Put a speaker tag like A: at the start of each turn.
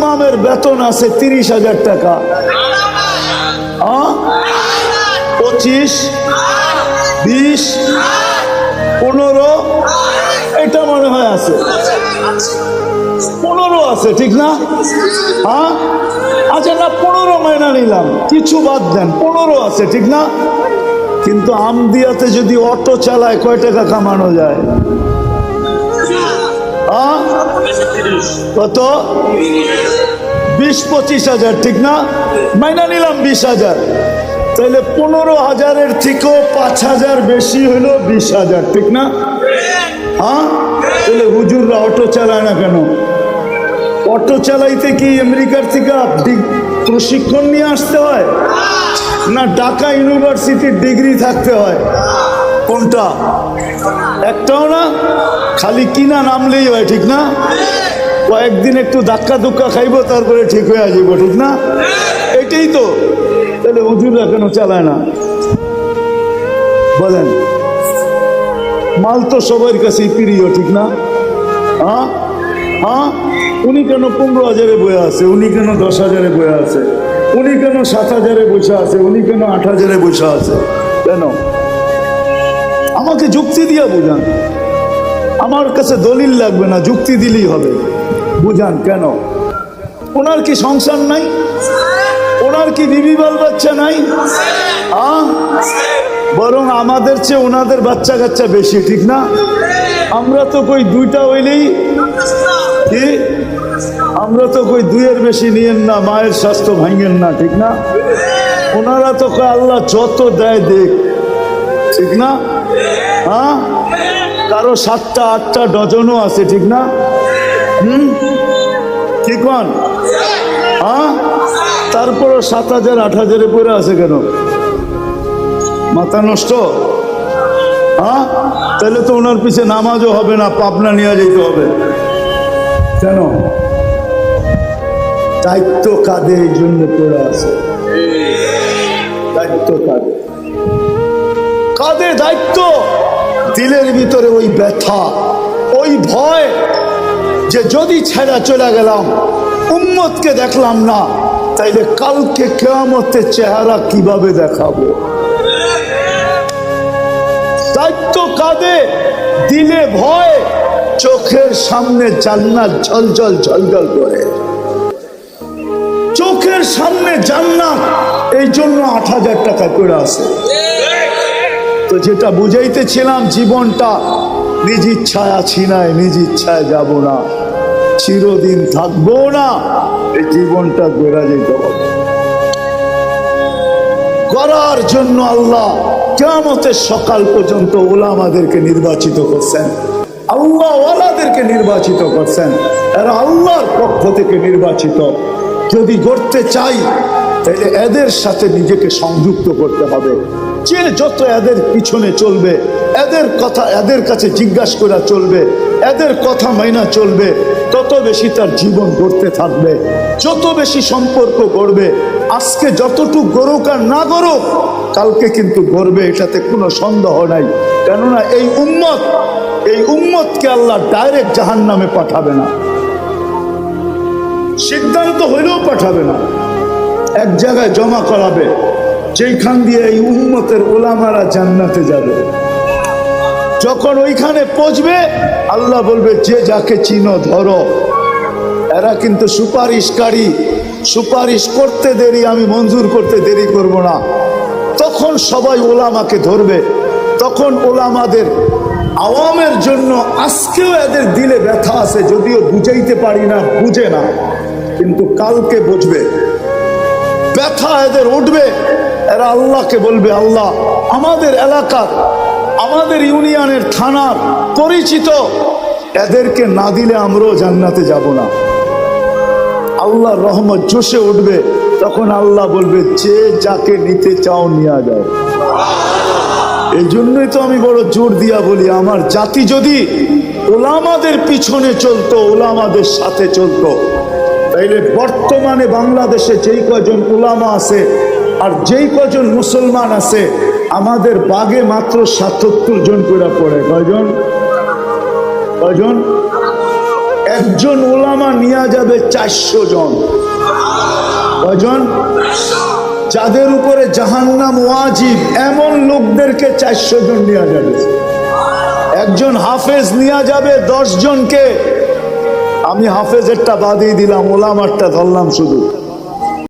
A: ইমামের বেতন আছে তিরিশ হাজার টাকা? পঁচিশ? বিশ? পনেরো? এটা মনে হয় আছে। পনেরো আছে, ঠিক না? হ্যাঁ আচ্ছা না, পনেরো মাইনা নিলাম। কিছু বাদ দেন, পনেরো আছে, ঠিক না? কিন্তু আমদিয়াতে যদি অটো চালায়, কয় টাকা কামানো যায়? কত? বিশ পঁচিশ হাজার, ঠিক না? মাইনা নিলাম বিশ হাজার। তাহলে পনেরো হাজারের থেকেও পাঁচ হাজার বেশি হলো বিশ হাজার, ঠিক না? হ্যাঁ? তাহলে হুজুররা অটো চালায় না কেন? অটো চালাইতে কি আমেরিকার থেকে প্রশিক্ষণ নিয়ে আসতে হয়? না ঢাকা ইউনিভার্সিটির ডিগ্রি থাকতে হয়? কোনটা? একটাও না? খালি কিনা নামলেই হয়, ঠিক না? কয়েকদিন একটু ধাক্কা ধুক্কা খাইবো, তারপরে ঠিক হয়ে আসব, ঠিক না? এটাই তো। তাহলে হুজুররা কেন চালায় না? বলেন। মাল তো সবার কাছেই প্রিয়, ঠিক না? হ্যাঁ? হ্যাঁ? উনি কেন পনেরো হাজারে বয়ে আছে? উনি কেন দশ হাজারে বয়ে আছে? উনি কেন সাত হাজারে বসে আছে? উনি কেন আট হাজারে বসে আছে? কেন? আমাকে যুক্তি দিয়া বুঝান। আমার কাছে দলিল লাগবে না, যুক্তি দিলেই হবে। বুঝান কেন? ওনার কি সংসার নাই? ওনার কি বিবি বাল বাচ্চা নাই? বরং আমাদের চেয়ে ওনাদের বাচ্চা কাচ্চা বেশি, ঠিক না? আমরা তো কই দুইটা হইলেই কি? আমরা তো কই দুইয়ের বেশি নিয়েন না, মায়ের স্বাস্থ্য ভাঙেন না, ঠিক না? ওনারা তো কয় আল্লাহ যত দেয় দেখ। ঠিক না? হ্যাঁ? কারও সাতটা, আটটা ডজনও আছে, ঠিক না? হুম? কি কন? হ্যাঁ? তারপরও সাত হাজার, আট হাজারে পরে আছে কেন? মাথা নষ্ট? হ্যাঁ? তাহলে তো ওনার পিছে নামাজও হবে না, পাবনা নিয়ে যেতে হবে। কেন? দায়িত্ব কাঁধে এই জন্য পড়ে আছে? দায়িত্ব কাঁধে কাঁধে দায়িত্ব? দিলের ভিতরে ওই ব্যথা, ওই ভয় যে যদি ছেড়া চলে গেলাম, উম্মতকে দেখলাম না, তাইলে কালকে কেয়ামতের চেহারা কীভাবে দেখাবো? দায়িত্ব কাঁধে দিলে ভয়, চোখের সামনে জান্নাত ঝলঝল ঝলঝল করে। চোখের সামনে জান্নাত এই জন্য আট হাজার টাকা করে আছে। তো যেটা বুঝাইতেছিলাম, জীবনটা নিজ ইচ্ছায় আছি নাই, নিজ ইচ্ছায় যাব না। চিরদিন থাকব না, এই জীবনটা বেড়া যেতে হবে। করার জন্য আল্লাহ কেমতের সকাল পর্যন্ত ওলামাদেরকে নির্বাচিত করছেন। আল্লাহ ওয়ালাদেরকে নির্বাচিত করছেন। এরা আল্লাহর পক্ষ থেকে নির্বাচিত। যদি করতে চাই, তাহলে এদের সাথে নিজেকে সংযুক্ত করতে হবে। যে যত এদের পিছনে চলবে, এদের কথা এদের কাছে জিজ্ঞাসা করা চলবে, এদের কথা মাইনা চলবে, তত বেশি তার জীবন গড়তে থাকবে। যত বেশি সম্পর্ক গড়বে, আজকে যতটুক গড়ুক আর না গড়ুক, কালকে কিন্তু গড়বে, এটাতে কোনো সন্দেহ নাই। কেননা এই উম্মত, এই উম্মতকে আল্লাহ ডাইরেক্ট জাহান নামে পাঠাবে না। সিদ্ধান্ত হইলেও পাঠাবে না। এক জায়গায় জমা করাবে। যেখান দিয়ে এই উম্মতের ওলামারা জান্নাতে যাবে। যখন ওইখানে পৌঁছবে, আল্লাহ বলবে, যে যাকে চিনো, ধরো। এরা কিন্তু সুপারিশকারী। সুপারিশ করতে দেরি, আমি মঞ্জুর করতে দেরি করব না। তখন সবাই ওলামাকে ধরবে। তখন ওলামাদের আওয়ামের জন্য আজকেও এদের দিলে ব্যথা আছে, যদিও বুঝাইতে পারি না, বুঝে না। কিন্তু কালকে বুঝবে। ব্যথা এদের উঠবে। এরা আল্লাহকে বলবে, আল্লাহ, আমাদের এলাকার, আমাদের ইউনিয়নের থানার পরিচিত এদেরকে না দিলে আমরাও জান্নাতে যাব না। আল্লাহ রহমত জোশে উঠবে, তখন আল্লাহ বলবে, যে যাকে নিতে চাও নিয়ে যায় এই জন্যই তো আমি বড় জোর দিয়া বলি, আমার জাতি যদি ওলামাদের পিছনে চলতো, ওলামাদের সাথে চলতো, তাইলে বর্তমানে বাংলাদেশে যেই কজন ওলামা আছে আর যেই কজন মুসলমান আছে, আমাদের বাগে মাত্র সাতাত্তর জন করে পড়ে। কয়জন? কয়জন? একজন ওলামা নিয়ে যাবে চারশো জন। কজন যাদের উপরে জাহান্নাম ওয়াজিব, এমন লোকদেরকে চারশো জন নেওয়া যাবে। একজন হাফেজ নেওয়া যাবে দশ জনকে। আমি হাফেজেরটা বাদিয়ে দিলাম ওলামারটা ধরলাম শুধু।